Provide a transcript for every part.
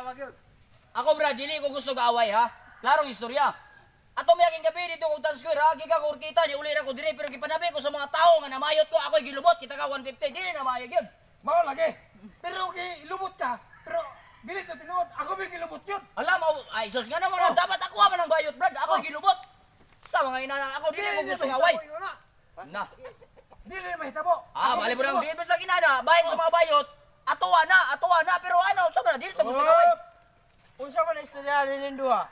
awag yun. Ako brad, dili ko gusto gaaway ha. Larong istorya. Ato may aking gabi dito kung Times Square ha. Giga ko kita ni uli na ko dire pero gipanabi ko sa mga tao nga namayot ko ako'y gilubot kita ka 150 dili na mayag yun. Mao lagi. Pero gi lubot ka. Pero dili to tinuod. Ako may gilubot yun. Alam mo, ay sus nga naman dapat ako man ang bayot brad. Ako'y gilubot. Sa mga inana ako dili ko gusto. Yun na. Dili na mahitabo. Ah, Ako bali mo lang dili sa kinana, bayan sa mga bayot. Atuwa na, atuwa na pero ano, sobra dili to gusto gaaway. Unsa man istorya nin duha?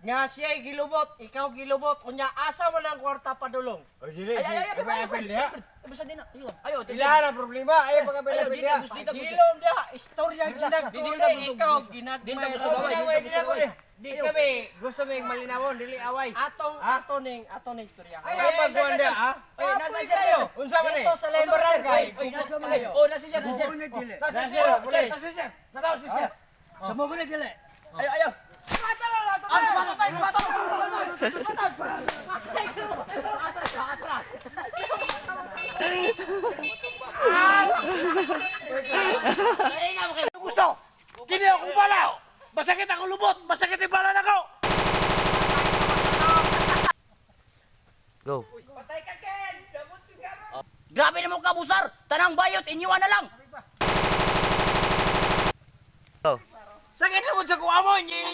Nga siya gilubot, ikaw gilubot, unya asa man ang kwarta padulong. Oy, dili. Ay ay ay, ay, ay, basta din. Ayo, tindi. Ila na problema, ayo pag dito gusto. Gilom dia, istorya Dili ginagtuli, na ikaw dili ginagmay. na gusto Oh, gaway, ginagmay, dili na gusto ginagmay. gaway. Di kami, gusto may malinawon, dili away. Atong, ato ning, ato ning istorya. Ay, dia, ay, ha? Ay, nasa siya. Unsa man eh? Dito sa Lay Barangay. Ay, nasa nasa kayo. Oh, nasa siya, nasa siya. Nasa Nasa siya, siya. Nasa siya. Nataw si sir. Sa mo gani dili. Ayo, ayo. Gusto? Kini akong bala. Masakit ako lubot. Masakit yung bala na ko. Go. Grabe na mo ka, busar. Tanang bayot, inyuan na lang. Go. Sakit lang mo sa